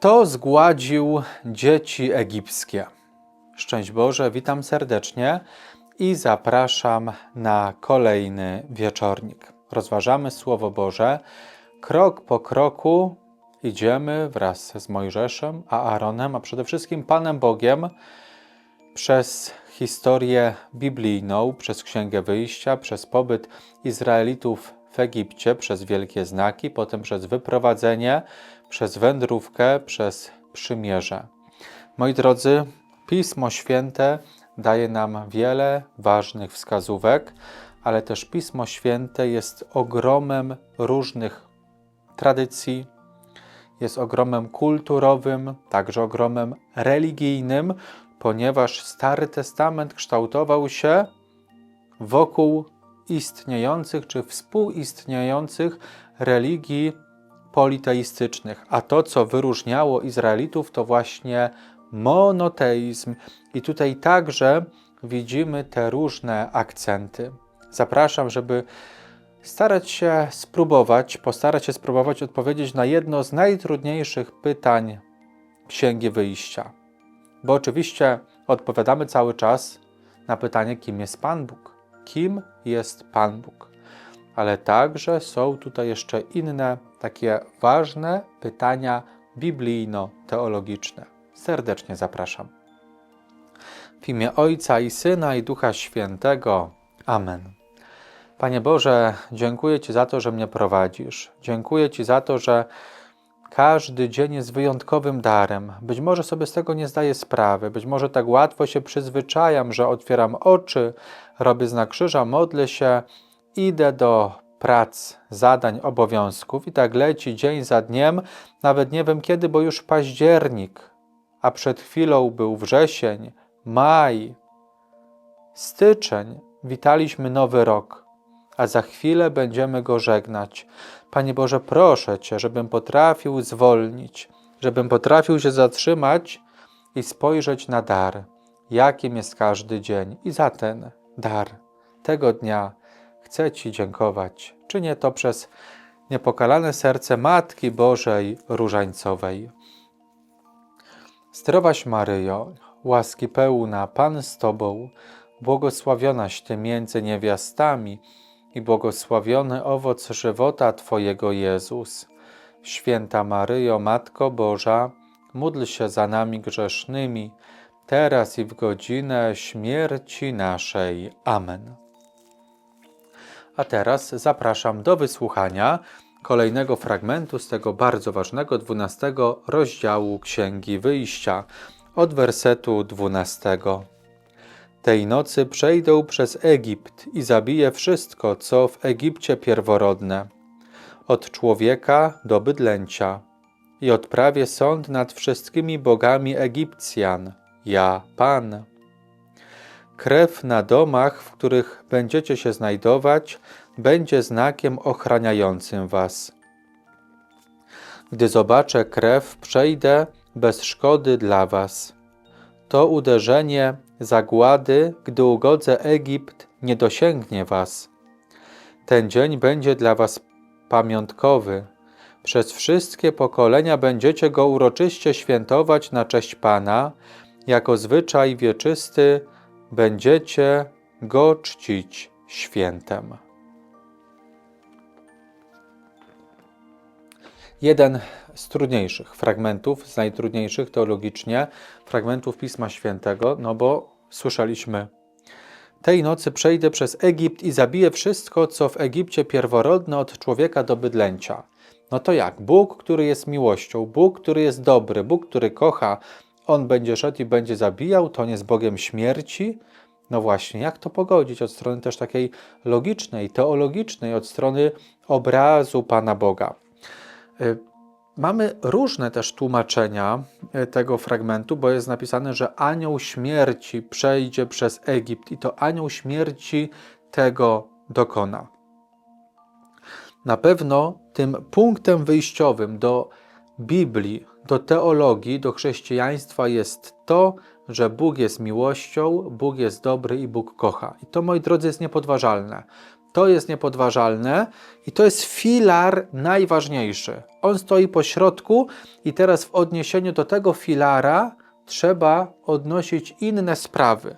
Kto zgładził dzieci egipskie? Szczęść Boże, witam serdecznie i zapraszam na kolejny wieczornik. Rozważamy Słowo Boże. Krok po kroku idziemy wraz z Mojżeszem, Aaronem, a przede wszystkim Panem Bogiem przez historię biblijną, przez Księgę Wyjścia, przez pobyt Izraelitów w Egipcie, przez wielkie znaki, potem przez wyprowadzenie, przez wędrówkę, przez przymierze. Moi drodzy, Pismo Święte daje nam wiele ważnych wskazówek, ale też Pismo Święte jest ogromem różnych tradycji, jest ogromem kulturowym, także ogromem religijnym, ponieważ Stary Testament kształtował się wokół istniejących czy współistniejących religii politeistycznych. A to, co wyróżniało Izraelitów, to właśnie monoteizm. I tutaj także widzimy te różne akcenty. Zapraszam, żeby starać się spróbować, postarać się spróbować odpowiedzieć na jedno z najtrudniejszych pytań Księgi Wyjścia. Bo oczywiście odpowiadamy cały czas na pytanie, kim jest Pan Bóg. Kim jest Pan Bóg? Ale także są tutaj jeszcze inne takie ważne pytania biblijno-teologiczne. Serdecznie zapraszam. W imię Ojca i Syna i Ducha Świętego. Amen. Panie Boże, dziękuję Ci za to, że mnie prowadzisz. Dziękuję Ci za to, że każdy dzień jest wyjątkowym darem. Być może sobie z tego nie zdaję sprawy, być może tak łatwo się przyzwyczajam, że otwieram oczy, robię znak krzyża, modlę się, idę do prac, zadań, obowiązków i tak leci dzień za dniem, nawet nie wiem kiedy, bo już październik, a przed chwilą był wrzesień, maj, styczeń, witaliśmy nowy rok, a za chwilę będziemy go żegnać. Panie Boże, proszę Cię, żebym potrafił zwolnić, żebym potrafił się zatrzymać i spojrzeć na dar, jakim jest każdy dzień. I za ten dar tego dnia chcę Ci dziękować. Czynię to przez niepokalane serce Matki Bożej Różańcowej. Zdrowaś Maryjo, łaski pełna, Pan z Tobą, błogosławionaś Ty między niewiastami i błogosławiony owoc żywota Twojego Jezus. Święta Maryjo, Matko Boża, módl się za nami grzesznymi, teraz i w godzinę śmierci naszej. Amen. A teraz zapraszam do wysłuchania kolejnego fragmentu z tego bardzo ważnego dwunastego rozdziału Księgi Wyjścia, od wersetu dwunastego. Tej nocy przejdę przez Egipt i zabiję wszystko, co w Egipcie pierworodne, od człowieka do bydlęcia, i odprawię sąd nad wszystkimi bogami Egipcjan, ja Pan. Krew na domach, w których będziecie się znajdować, będzie znakiem ochraniającym was. Gdy zobaczę krew, przejdę bez szkody dla was. To uderzenie zagłady, gdy ugodzę Egipt, nie dosięgnie was. Ten dzień będzie dla was pamiątkowy. Przez wszystkie pokolenia będziecie go uroczyście świętować na cześć Pana, jako zwyczaj wieczysty będziecie go czcić świętem. Jeden z trudniejszych fragmentów, z najtrudniejszych teologicznie, fragmentów Pisma Świętego, no bo słyszeliśmy: Tej nocy przejdę przez Egipt i zabiję wszystko, co w Egipcie pierworodne od człowieka do bydlęcia. No to jak? Bóg, który jest miłością, Bóg, który jest dobry, Bóg, który kocha, on będzie szedł i będzie zabijał, to nie jest Bogiem śmierci? No właśnie, jak to pogodzić od strony też takiej logicznej, teologicznej, od strony obrazu Pana Boga? Y, mamy różne też tłumaczenia y, tego fragmentu, bo jest napisane, że anioł śmierci przejdzie przez Egipt i to anioł śmierci tego dokona. Na pewno tym punktem wyjściowym do Biblii, do teologii, do chrześcijaństwa jest to, że Bóg jest miłością, Bóg jest dobry i Bóg kocha. I to, moi drodzy, jest niepodważalne. To jest niepodważalne i to jest filar najważniejszy. On stoi po środku i teraz w odniesieniu do tego filara trzeba odnosić inne sprawy.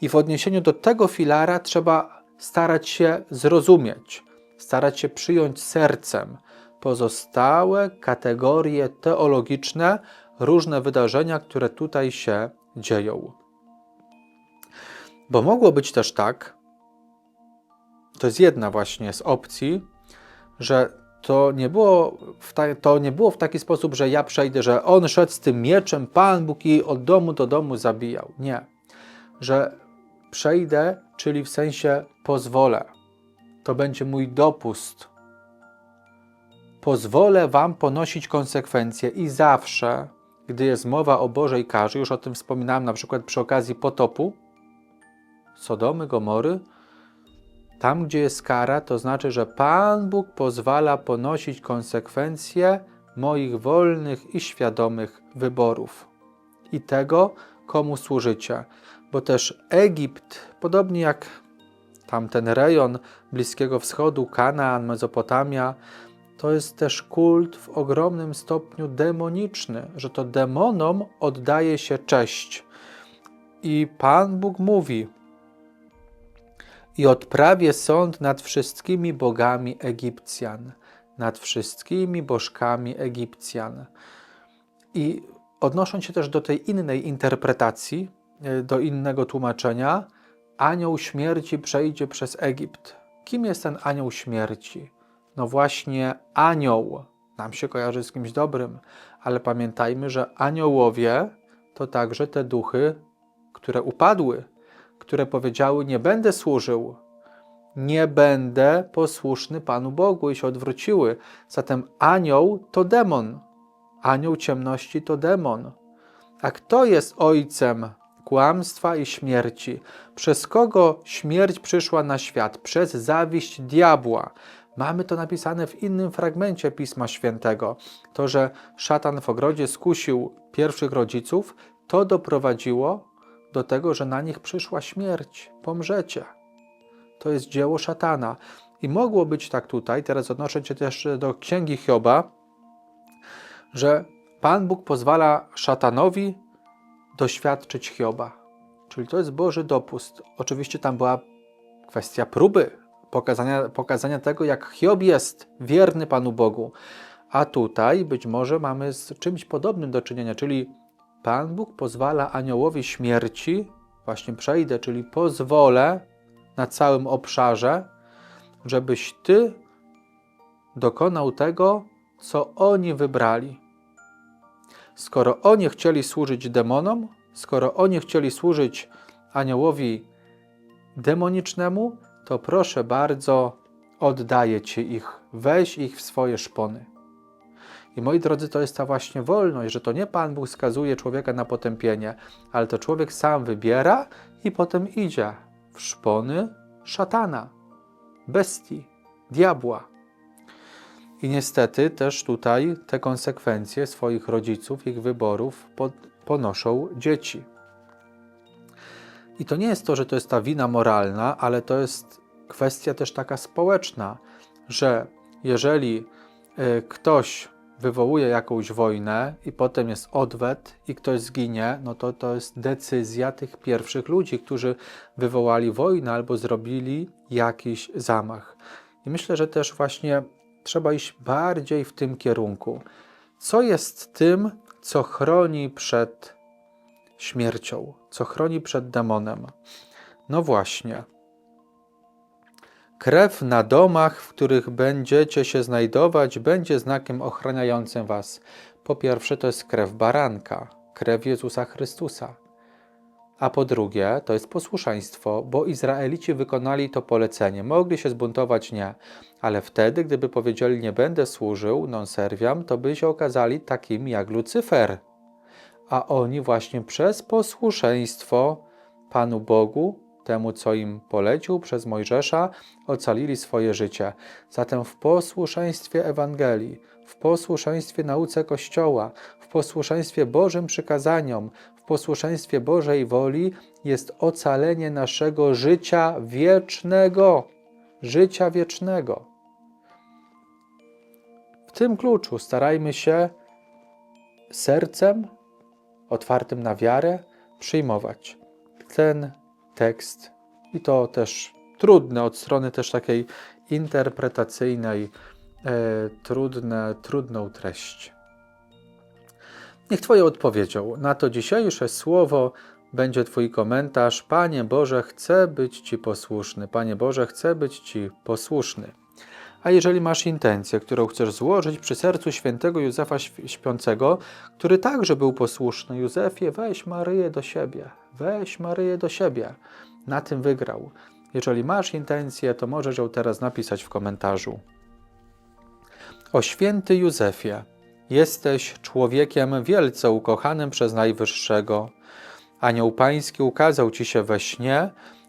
I w odniesieniu do tego filara trzeba starać się zrozumieć, starać się przyjąć sercem pozostałe kategorie teologiczne, różne wydarzenia, które tutaj się dzieją. Bo mogło być też tak, to jest jedna właśnie z opcji, że to nie, było to nie było w taki sposób, że ja przejdę, że on szedł z tym mieczem, Pan Bóg i od domu do domu zabijał. Nie. Że przejdę, czyli w sensie pozwolę. To będzie mój dopust. Pozwolę Wam ponosić konsekwencje i zawsze, gdy jest mowa o Bożej karze, już o tym wspominałem na przykład przy okazji potopu, Sodomy, Gomory, tam, gdzie jest kara, to znaczy, że Pan Bóg pozwala ponosić konsekwencje moich wolnych i świadomych wyborów i tego, komu służycie. Bo też Egipt, podobnie jak tamten rejon Bliskiego Wschodu, Kanaan, Mezopotamia, to jest też kult w ogromnym stopniu demoniczny, że to demonom oddaje się cześć. I Pan Bóg mówi: i odprawię sąd nad wszystkimi bogami Egipcjan, nad wszystkimi bożkami Egipcjan. I odnosząc się też do tej innej interpretacji, e, do innego tłumaczenia, anioł śmierci przejdzie przez Egipt. Kim jest ten anioł śmierci? No właśnie anioł. Nam się kojarzy z kimś dobrym, ale pamiętajmy, że aniołowie to także te duchy, które upadły, które powiedziały: Nie będę służył, nie będę posłuszny Panu Bogu i się odwróciły. Zatem anioł to demon. Anioł ciemności to demon. A kto jest ojcem kłamstwa i śmierci? Przez kogo śmierć przyszła na świat? Przez zawiść diabła. Mamy to napisane w innym fragmencie Pisma Świętego. To, że szatan w ogrodzie skusił pierwszych rodziców, to doprowadziło do tego, że na nich przyszła śmierć. Pomrzecie. To jest dzieło szatana. I mogło być tak tutaj, teraz odnoszę się też do księgi Hioba, że Pan Bóg pozwala szatanowi doświadczyć Hioba. Czyli to jest Boży dopust. Oczywiście tam była kwestia próby, pokazania, pokazania tego, jak Hiob jest wierny Panu Bogu. A tutaj być może mamy z czymś podobnym do czynienia, czyli Pan Bóg pozwala aniołowi śmierci, właśnie przejdę, czyli pozwolę na całym obszarze, żebyś Ty dokonał tego, co oni wybrali. Skoro oni chcieli służyć demonom, skoro oni chcieli służyć aniołowi demonicznemu, to proszę bardzo, oddaję Ci ich, weź ich w swoje szpony. I moi drodzy, to jest ta właśnie wolność, że to nie Pan Bóg skazuje człowieka na potępienie, ale to człowiek sam wybiera i potem idzie w szpony szatana, bestii, diabła. I niestety też tutaj te konsekwencje swoich rodziców, ich wyborów ponoszą dzieci. I to nie jest to, że to jest ta wina moralna, ale to jest kwestia też taka społeczna, że jeżeli y, ktoś wywołuje jakąś wojnę i potem jest odwet i ktoś zginie, no to to jest decyzja tych pierwszych ludzi, którzy wywołali wojnę albo zrobili jakiś zamach. I myślę, że też właśnie trzeba iść bardziej w tym kierunku. Co jest tym, co chroni przed śmiercią, co chroni przed demonem? No właśnie Krew na domach, w których będziecie się znajdować, będzie znakiem ochraniającym was. Po pierwsze, to jest krew baranka, krew Jezusa Chrystusa. A po drugie, to jest posłuszeństwo, bo Izraelici wykonali to polecenie. Mogli się zbuntować, nie, ale wtedy, gdyby powiedzieli, nie będę służył, non serviam, to by się okazali takimi jak Lucyfer. A oni właśnie przez posłuszeństwo Panu Bogu temu, co im polecił przez Mojżesza, ocalili swoje życie. Zatem w posłuszeństwie Ewangelii, w posłuszeństwie nauce Kościoła, w posłuszeństwie Bożym przykazaniom, w posłuszeństwie Bożej woli jest ocalenie naszego życia wiecznego. życia wiecznego. W tym kluczu starajmy się sercem otwartym na wiarę przyjmować ten tekst i to też trudne od strony też takiej interpretacyjnej, e, trudne, trudną treść. Niech Twoją odpowiedzią na to dzisiejsze słowo będzie Twój komentarz. Panie Boże, chcę być Ci posłuszny. Panie Boże, chcę być Ci posłuszny. A jeżeli masz intencję, którą chcesz złożyć przy sercu świętego Józefa Śp- Śpiącego, który także był posłuszny, Józefie, weź Maryję do siebie, weź Maryję do siebie. Na tym wygrał. Jeżeli masz intencję, to możesz ją teraz napisać w komentarzu. O święty Józefie, jesteś człowiekiem wielce ukochanym przez Najwyższego. Anioł Pański ukazał ci się we śnie,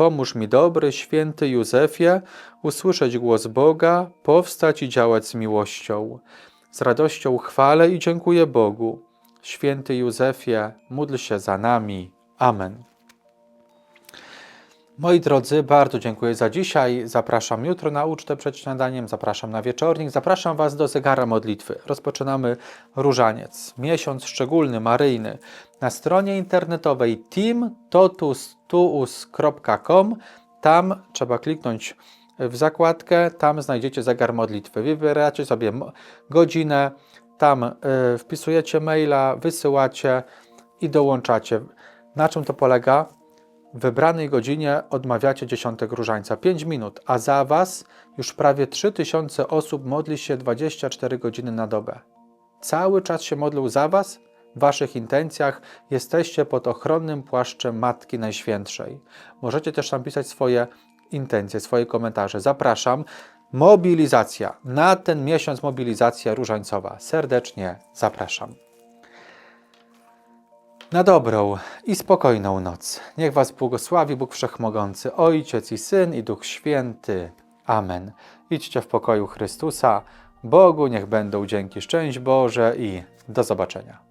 Pomóż mi, dobry, święty Józefie, usłyszeć głos Boga, powstać i działać z miłością. Z radością chwalę i dziękuję Bogu. Święty Józefie, módl się za nami. Amen. Moi drodzy, bardzo dziękuję za dzisiaj. Zapraszam jutro na ucztę przed śniadaniem, zapraszam na wieczornik, zapraszam Was do zegara modlitwy. Rozpoczynamy różaniec, miesiąc szczególny, maryjny. Na stronie internetowej teamtotustuus.com tam trzeba kliknąć w zakładkę, tam znajdziecie zegar modlitwy. Wybieracie sobie godzinę, tam y, wpisujecie maila, wysyłacie i dołączacie. Na czym to polega? Wybranej godzinie odmawiacie dziesiątek różańca 5 minut, a za Was już prawie 3000 osób modli się 24 godziny na dobę. Cały czas się modlą za Was, w Waszych intencjach jesteście pod ochronnym płaszczem Matki Najświętszej. Możecie też tam pisać swoje intencje, swoje komentarze. Zapraszam. Mobilizacja. Na ten miesiąc mobilizacja różańcowa. Serdecznie zapraszam na dobrą i spokojną noc. Niech Was błogosławi Bóg Wszechmogący, Ojciec i Syn i Duch Święty. Amen. Idźcie w pokoju Chrystusa. Bogu niech będą dzięki szczęść Boże i do zobaczenia.